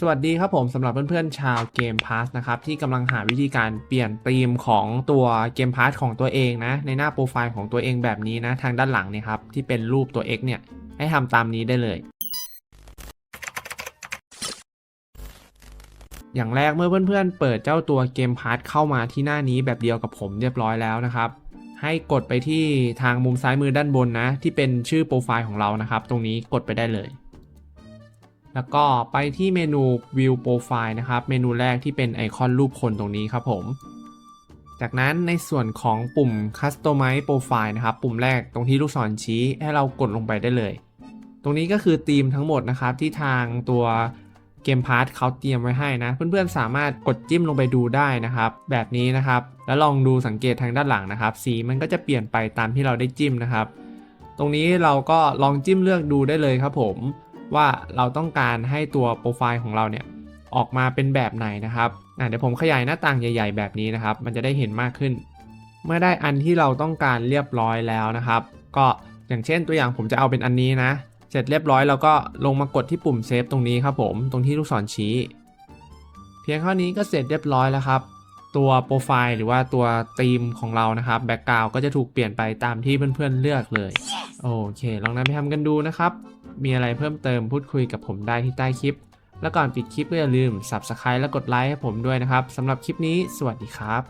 สวัสดีครับผมสำหรับเพื่อนๆชาวเกมพาสนะครับที่กำลังหาวิธีการเปลี่ยนธีมของตัวเกมพาสของตัวเองนะในหน้าโปรไฟล์ของตัวเองแบบนี้นะทางด้านหลังเนี่ยครับที่เป็นรูปตัว X เนี่ยให้ทำตามนี้ได้เลย อย่างแรกเมื่อเพื่อนๆเปิดเจ้าตัวเกมพาสเข้ามาที่หน้านี้แบบเดียวกับผมเรียบร้อยแล้วนะครับให้กดไปที่ทางมุมซ้ายมือด้านบนนะที่เป็นชื่อโปรไฟล์ของเรานะครับตรงนี้กดไปได้เลย แล้วก็ไปที่เมนู View Profile นะครับ เมนูแรกที่เป็นไอคอนรูปคนตรงนี้ครับผม จากนั้นในส่วนของปุ่ม Customize Profile นะครับ ปุ่มแรกตรงที่ลูกศรชี้ให้เรากดลงไปได้เลย ตรงนี้ก็คือธีมทั้งหมดนะครับ ที่ทางตัวเกมพาร์ทเขาเตรียมไว้ให้นะ เพื่อนๆสามารถกดจิ้มลงไปดูได้นะครับ แบบนี้นะครับ แล้วลองดูสังเกตทางด้านหลังนะครับ สีมันก็จะเปลี่ยนไปตามที่เราได้จิ้มนะครับ ตรงนี้เราก็ลองจิ้มเลือกดูได้เลยครับผม ว่าเราต้องการให้ตัวโปรไฟล์ของเราเนี่ยออกมาเป็นแบบไหนนะครับเดี๋ยวผมขยายหน้าต่างใหญ่ ๆ แบบนี้นะครับ มันจะได้เห็นมากขึ้น เมื่อได้อันที่เราต้องการเรียบร้อยแล้วนะครับ ก็อย่างเช่นตัวอย่างผมจะเอาเป็นอันนี้นะ เสร็จเรียบร้อยเราก็ลงมากดที่ปุ่มเซฟตรงนี้ครับผมตรงที่ลูกศรชี้ เพียงเท่านี้ก็เสร็จเรียบร้อยแล้วครับ ตัวโปรไฟล์หรือว่าตัวธีมของเรานะครับแบ็กกราวก็จะถูกเปลี่ยนไปตามที่เพื่อนๆเลือกเลยโอเค ลองนำไปทำกันดูนะครับ มีอะไรเพิ่มเติมพูดคุยกับผมได้ที่ใต้คลิป แล้วก่อนปิดคลิปก็อย่าลืม Subscribe และกดไลค์ให้ผมด้วยนะครับสำหรับคลิปนี้ สวัสดีครับ